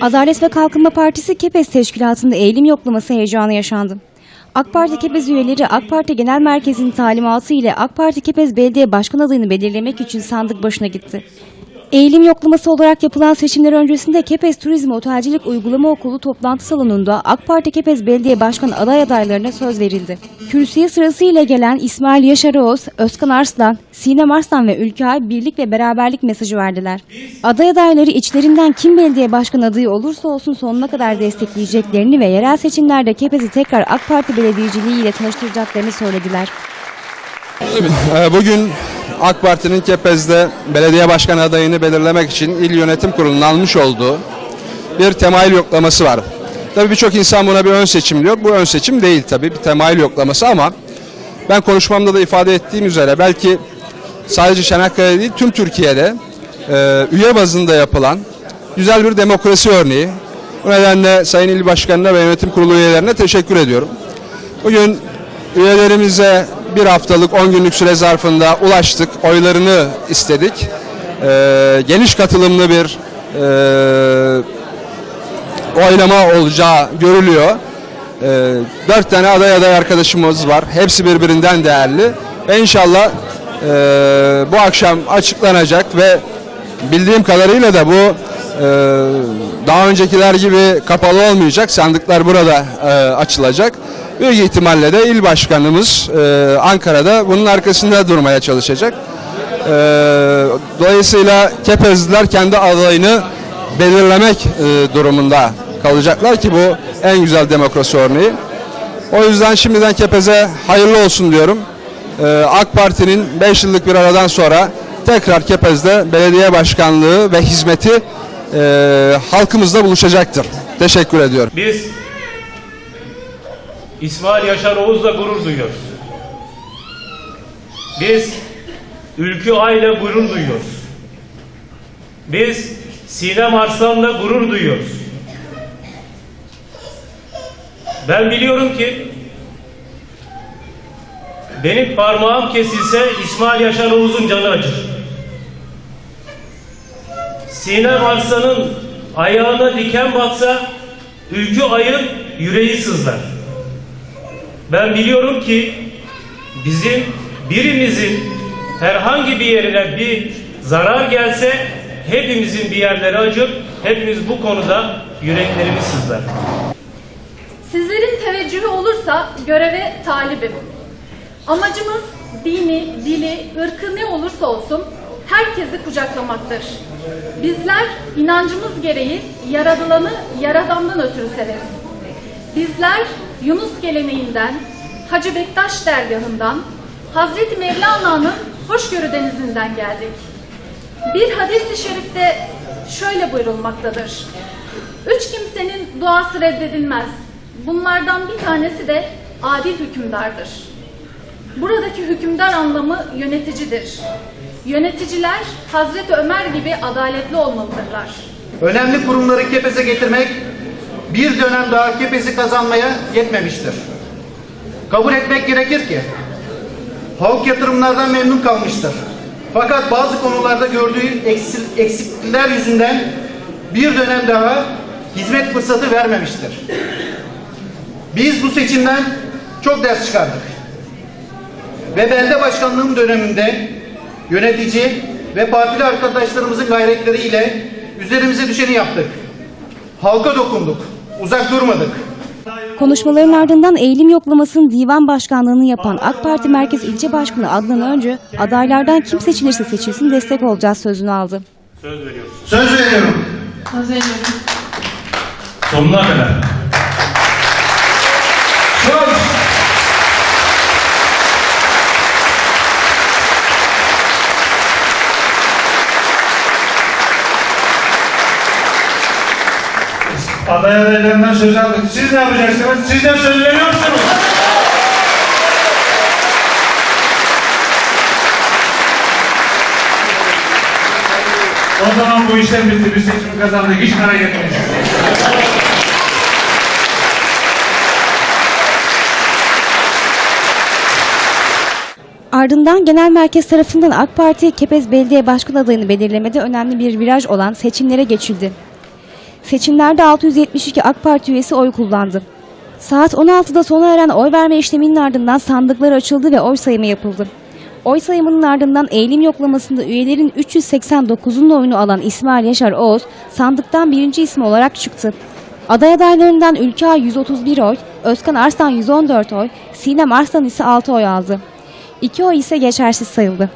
Adalet ve Kalkınma Partisi Kepez Teşkilatı'nda eğilim yoklaması heyecanı yaşandı. AK Parti Kepez üyeleri AK Parti Genel Merkezi'nin talimatı ile AK Parti Kepez Belediye Başkan adayını belirlemek için sandık başına gitti. Eğilim yoklaması olarak yapılan seçimler öncesinde Kepez Turizm Otelcilik Uygulama Okulu toplantı salonunda AK Parti Kepez Belediye Başkan aday adaylarına söz verildi. Kürsüye sırasıyla gelen İsmail Yaşar Oğuz, Özkan Arslan, Sinem Arslan ve Ülkay birlik ve beraberlik mesajı verdiler. Aday adayları içlerinden kim belediye başkan adayı olursa olsun sonuna kadar destekleyeceklerini ve yerel seçimlerde Kepez'i tekrar AK Parti belediyeciliği ile tanıştıracaklarını söylediler. Ee, Bugün AK Parti'nin Kepez'de belediye başkan adayını belirlemek için İl Yönetim Kurulu'nun almış olduğu bir temayül yoklaması var. Tabii birçok insan buna bir ön seçim diyor. Bu ön seçim değil tabii bir temayül yoklaması ama ben konuşmamda da ifade ettiğim üzere belki sadece Çanakkale değil tüm Türkiye'de e, üye bazında yapılan güzel bir demokrasi örneği. Bu nedenle Sayın İl Başkanı'na ve Yönetim Kurulu üyelerine teşekkür ediyorum. Bugün üyelerimize bir haftalık 10 günlük süre zarfında ulaştık. Oylarını istedik. Ee, geniş katılımlı bir e, oylama olacağı görülüyor. Ee, dört tane aday aday arkadaşımız var. Hepsi birbirinden değerli. Ve inşallah e, bu akşam açıklanacak ve bildiğim kadarıyla da bu e, daha öncekiler gibi kapalı olmayacak. Sandıklar burada e, açılacak. Büyük ihtimalle de il başkanımız e, Ankara'da bunun arkasında durmaya çalışacak. E, dolayısıyla Kepezliler kendi adayını belirlemek e, durumunda kalacaklar ki bu en güzel demokrasi örneği. O yüzden şimdiden Kepez'e hayırlı olsun diyorum. Ee, AK Parti'nin 5 yıllık bir aradan sonra tekrar Kepez'de belediye başkanlığı ve hizmeti e, halkımızla buluşacaktır. Teşekkür ediyorum. Biz İsmail Yaşar Oğuz'la gurur duyuyoruz. Biz Ülkü Ay'la gurur duyuyoruz. Biz Sinem Arslan'la gurur duyuyoruz. Ben biliyorum ki benim parmağım kesilse İsmail Yaşar Oğuz'un canı acır. Sinem Arslan'ın ayağına diken batsa Ülkü Ay'ın yüreği sızlar. Ben biliyorum ki bizim birimizin herhangi bir yerine bir zarar gelse hepimizin bir yerleri acır. Hepimiz bu konuda yüreklerimiz sızlar. Sizlerin teveccühü olursa göreve talibim. Amacımız dini, dili, ırkı ne olursa olsun herkesi kucaklamaktır. Bizler inancımız gereği yaradılanı yaradandan ötürü severiz. Bizler Yunus geleneğinden, Hacı Bektaş dergahından, Hazreti Mevlana'nın hoşgörü denizinden geldik. Bir hadis-i şerifte şöyle buyurulmaktadır. Üç kimsenin duası reddedilmez. Bunlardan bir tanesi de adil hükümdardır. Buradaki hükümdar anlamı yöneticidir. Yöneticiler Hazreti Ömer gibi adaletli olmalıdırlar. Önemli kurumları Kepez'e getirmek bir dönem daha Kepez'i kazanmaya yetmemiştir. Kabul etmek gerekir ki halk yatırımlardan memnun kalmıştır. Fakat bazı konularda gördüğü eksiklikler yüzünden bir dönem daha hizmet fırsatı vermemiştir. Biz bu seçimden çok ders çıkardık. Ve belde başkanlığım döneminde yönetici ve partili arkadaşlarımızın gayretleriyle üzerimize düşeni yaptık. Halka dokunduk, uzak durmadık. Konuşmaların ardından eğilim yoklamasının divan başkanlığını yapan AK Parti Merkez İlçe Başkanı Adnan Öncü, adaylardan kim seçilirse seçilsin destek olacağız sözünü aldı. Söz veriyoruz. Söz veriyorum. Sonuna kadar. Söz. Aday adaylarından söz aldık. Siz ne yapacaksınız? Siz de söz veriyorsunuz. O zaman bu işler bitti. Biz seçimi kazandık. Hiç merak etmeyin. Ardından genel merkez tarafından AK Parti Kepez Belediye Başkan adayını belirlemede önemli bir viraj olan seçimlere geçildi. Seçimlerde 672 AK Parti üyesi oy kullandı. Saat 16'da sona eren oy verme işleminin ardından sandıklar açıldı ve oy sayımı yapıldı. Oy sayımının ardından eğilim yoklamasında üyelerin 389'un da oyunu alan İsmail Yaşar Oğuz sandıktan birinci ismi olarak çıktı. Aday adaylarından Ülkay 131 oy, Özkan Arslan 114 oy, Sinem Arslan ise 6 oy aldı. 2 oy ise geçersiz sayıldı.